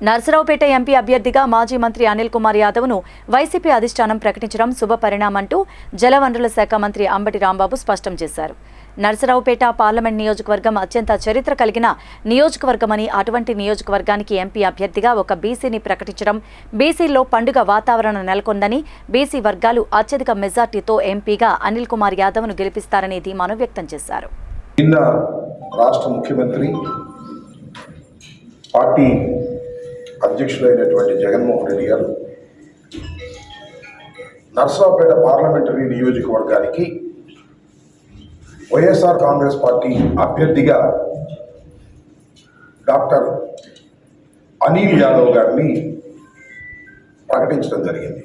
Narasaraopet MP అభ్యర్థిగా మాజీ మంత్రి అనిల్ కుమార్ యాదవ్ను వైసీపీ అధిష్టానం ప్రకటించడం శుభపరిణామంటూ జలవనరుల శాఖ మంత్రి అంబటి రాంబాబు స్పష్టం చేశారు. నర్సరావుపేట పార్లమెంట్ నియోజకవర్గం అత్యంత చరిత్ర కలిగిన నియోజకవర్గమని అటువంటి నియోజకవర్గానికి ఎంపీ అభ్యర్థిగా ఒక బీసీని ప్రకటించడం బీసీల్లో పండుగ వాతావరణం నెలకొందని బీసీ వర్గాలు అత్యధిక మెజార్టీతో ఎంపీగా అనిల్ కుమార్ యాదవ్ను గెలిపిస్తారని ధీమాను వ్యక్తం చేశారు. రాష్ట్ర ముఖ్యమంత్రి పార్టీ అధ్యక్షుడైనటువంటి జగన్మోహన్ రెడ్డి గారు నర్సాపేట పార్లమెంటరీ నియోజకవర్గానికి వైఎస్ఆర్ కాంగ్రెస్ పార్టీ అభ్యర్థిగా డాక్టర్ అనిల్ యాదవ్ గారిని ప్రకటించడం జరిగింది.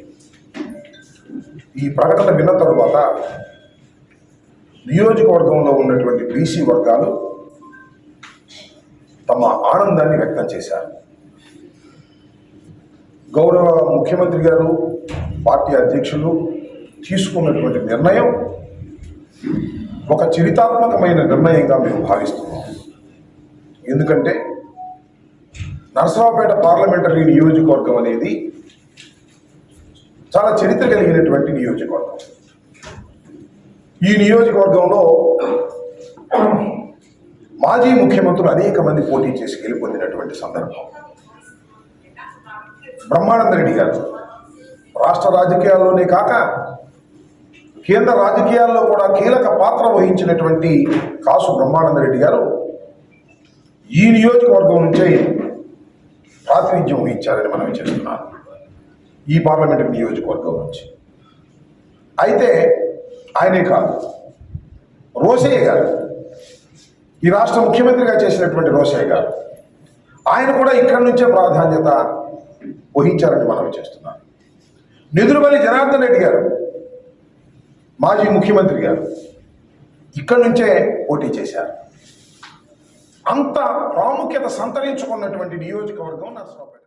ఈ ప్రకటన విన్న తరువాత నియోజకవర్గంలో ఉన్నటువంటి బీసీ వర్గాలు తమ ఆనందాన్ని వ్యక్తం చేశారు. గౌరవ ముఖ్యమంత్రి గారు పార్టీ అధ్యక్షులు తీసుకున్నటువంటి నిర్ణయం ఒక చరితాత్మకమైన నిర్ణయంగా మేము భావిస్తున్నాం. ఎందుకంటే నరసరావుపేట పార్లమెంటరీ నియోజకవర్గం అనేది చాలా చరిత్ర కలిగినటువంటి నియోజకవర్గం. ఈ నియోజకవర్గంలో మాజీ ముఖ్యమంత్రులు అనేక మంది పోటీ చేసి గెలుపొందినటువంటి సందర్భం. బ్రహ్మానంద రెడ్డి గారు. రాష్ట్ర రాజకీయాల్లోనే కాక కేంద్ర రాజకీయాల్లో కూడా కీలక పాత్ర వహించినటువంటి కాసు బ్రహ్మానంద రెడ్డి గారు ఈ నియోజకవర్గం నుంచే ప్రాతినిధ్యం వహించారని మనం చేస్తున్నాను ఈ పార్లమెంటరీ నియోజకవర్గం నుంచి. అయితే ఆయనే కాదు రోసయ్య గారు. ఈ రాష్ట్ర ముఖ్యమంత్రిగా చేసినటువంటి రోసయ్య గారు. ఆయన కూడా ఇక్కడి నుంచే ప్రాధాన్యత వహించాలని మనం చేస్తున్నాం. నిధులపల్లి జనార్దన్ రెడ్డి గారు మాజీ ముఖ్యమంత్రి గారు ఇక్కడి నుంచే పోటీ చేశారు. అంత ప్రాముఖ్యత సంతరించుకున్నటువంటి నియోజకవర్గం నర్సరావుపేట